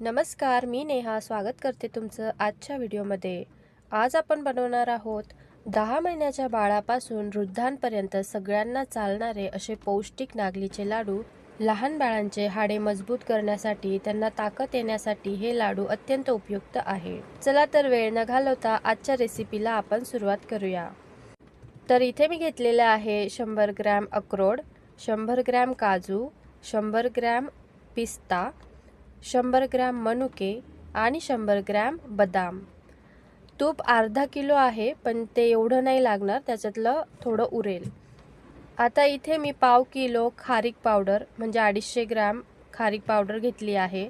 नमस्कार मी नेहा. स्वागत करते तुमचं आजच्या व्हिडिओमध्ये. आज आपण बनवणार आहोत दहा महिन्याच्या बाळापासून वृद्धांपर्यंत सगळ्यांना चालणारे असे पौष्टिक नागलीचे लाडू. लहान बाळांचे हाडे मजबूत करण्यासाठी त्यांना ताकद येण्यासाठी हे लाडू अत्यंत उपयुक्त आहे. चला तर वेळ न घालवता आजच्या रेसिपीला आपण सुरुवात करूया. तर इथे मी घेतलेले आहे शंभर ग्रॅम अक्रोड शंभर ग्रॅम काजू शंभर ग्रॅम पिस्ता शंभर ग्रॅम मनुके आणि शंभर ग्रॅम बदाम. तूप अर्धा किलो आहे पण ते एवढं नाही लागणार त्याच्यातलं थोडं उरेल. आता इथे मी पाव किलो खारीक पावडर म्हणजे अडीचशे ग्रॅम खारीक पावडर घेतली आहे.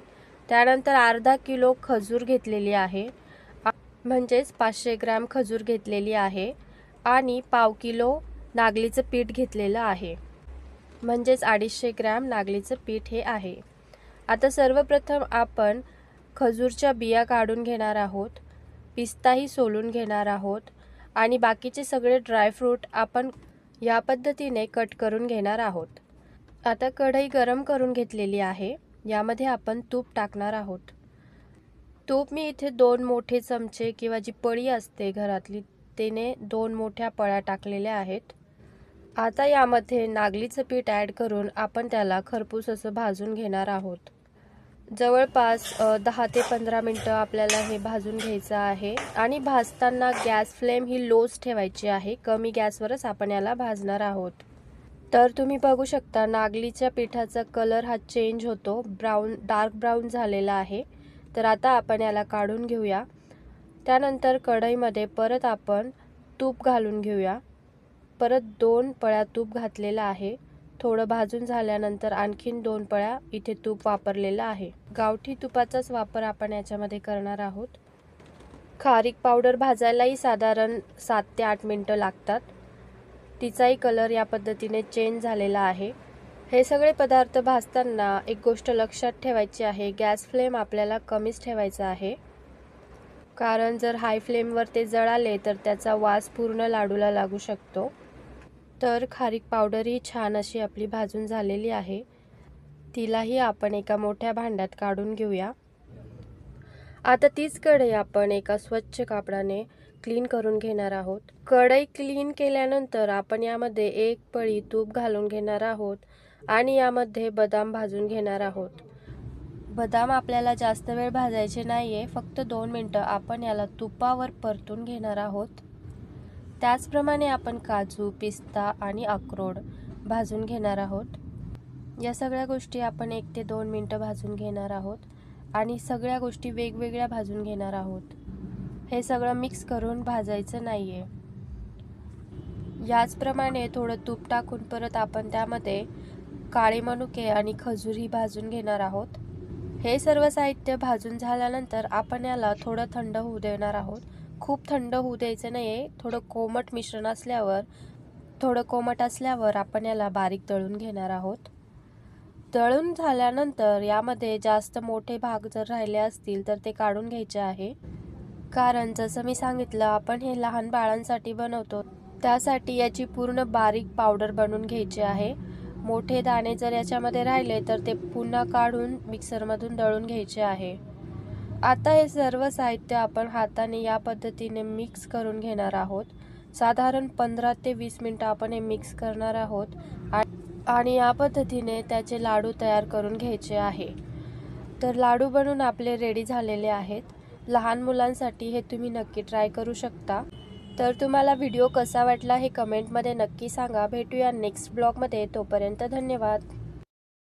त्यानंतर अर्धा किलो खजूर घेतलेली आहे. म्हणजेच पाचशे ग्रॅम खजूर घेतलेली आहे आणि पाव किलो नागलीचं पीठ घेतलेलं आहे. म्हणजेच अडीचशे ग्रॅम नागलीचं पीठ हे आहे. आता सर्वप्रथम आपण खजूरच्या बिया काढून घेणार आहोत पिस्ताही सोलून घेणार आहोत आणि बाकीचे सगळे ड्रायफ्रूट आपण या पद्धतीने कट करून घेणार आहोत. आता कढई गरम करून घेतलेली आहे यामध्ये आपण तूप टाकणार आहोत. तूप मी इथे दोन मोठे चमचे किंवा जी पळी असते घरातली तेने दोन मोठ्या पळ्या टाकलेल्या आहेत. आता यामध्ये नागलीचं पीठ ॲड करून आपण त्याला खरपूस असं भाजून घेणार आहोत. जवळपास दहा ते पंधरा मिनटं आपल्याला हे भाजून घ्यायचं आहे. आणि भाजताना गॅस फ्लेम ही लोच ठेवायची आहे. कमी गॅसवरच आपण याला भाजणार आहोत. तर तुम्ही बघू शकता नागलीच्या पिठाचा कलर हा चेंज होतो. ब्राऊन डार्क ब्राऊन झालेला आहे. तर आता आपण याला काढून घेऊया. त्यानंतर कढईमध्ये परत आपण तूप घालून घेऊया. परत दोन पळ्या तूप घातलेलं आहे. थोडं भाजून झाल्यानंतर आणखीन दोन पळ्या इथे तूप वापरलेलं आहे. गावठी तुपाचाच वापर आपण याच्यामध्ये करणार आहोत. खारीक पावडर भाजायलाही साधारण सात ते आठ मिनटं लागतात. तिचाही कलर या पद्धतीने चेंज झालेला आहे. हे सगळे पदार्थ भाजताना एक गोष्ट लक्षात ठेवायची आहे गॅस फ्लेम आपल्याला कमीच ठेवायचा आहे. कारण जर हाय फ्लेमवर ते जळाले तर त्याचा वास पूर्ण लाडूला लागू शकतो. तर खारीक पावडर ही छान अशी आपली भाजून झालेली आहे. तिलाही आपण एका मोठ्या भांड्यात काढून घेऊया. आता तीच कढई आपण एका स्वच्छ कापडाने क्लीन करून घेणार आहोत. कढई क्लीन केल्यानंतर आपण यामध्ये एक पळी तूप घालून घेणार आहोत आणि यामध्ये बदाम भाजून घेणार आहोत. बदाम आपल्याला जास्त वेळ भाजायचे नाही आहे फक्त दोन मिनटं आपण याला तुपावर परतून घेणार आहोत. त्याचप्रमाणे आपण काजू पिस्ता आणि अक्रोड भाजून घेणार आहोत. या सगळ्या गोष्टी आपण एक ते दोन मिनटं भाजून घेणार आहोत आणि सगळ्या गोष्टी वेगवेगळ्या भाजून घेणार आहोत. हे सगळं मिक्स करून भाजायचं नाही आहे याचप्रमाणे थोडं तूप टाकून परत आपण त्यामध्ये काळे मनुके आणि खजूरही भाजून घेणार आहोत. हे सर्व साहित्य भाजून झाल्यानंतर आपण याला थोडं थंड होऊ देणार आहोत. खूप थंड होऊ द्यायचं नाही आहे थोडं कोमट मिश्रण असल्यावर थोडं कोमट असल्यावर आपण याला बारीक दळून घेणार आहोत. दळून झाल्यानंतर यामध्ये जास्त मोठे भाग जर राहिले असतील तर ते काढून घ्यायचे आहे. कारण जसं मी सांगितलं आपण हे लहान बाळांसाठी बनवतो. त्यासाठी याची पूर्ण बारीक पावडर बनवून घ्यायची आहे. मोठे दाणे जर याच्यामध्ये राहिले तर ते पुन्हा काढून मिक्सरमधून दळून घ्यायचे आहे. आता हे सर्व साहित्य आपण हाताने या पद्धतीने मिक्स करून घेणार आहोत. साधारण पंधरा ते वीस मिनटं आपण हे मिक्स करणार आहोत. आ- आणि या पद्धतीने त्याचे लाडू तयार करून घ्यायचे आहे. तर लाडू बनवून आपले रेडी झालेले आहेत. लहान मुलांसाठी हे तुम्ही नक्की ट्राय करू शकता. तर तुम्हाला व्हिडिओ कसा वाटला हे कमेंटमध्ये नक्की सांगा. भेटूया नेक्स्ट ब्लॉगमध्ये तोपर्यंत धन्यवाद.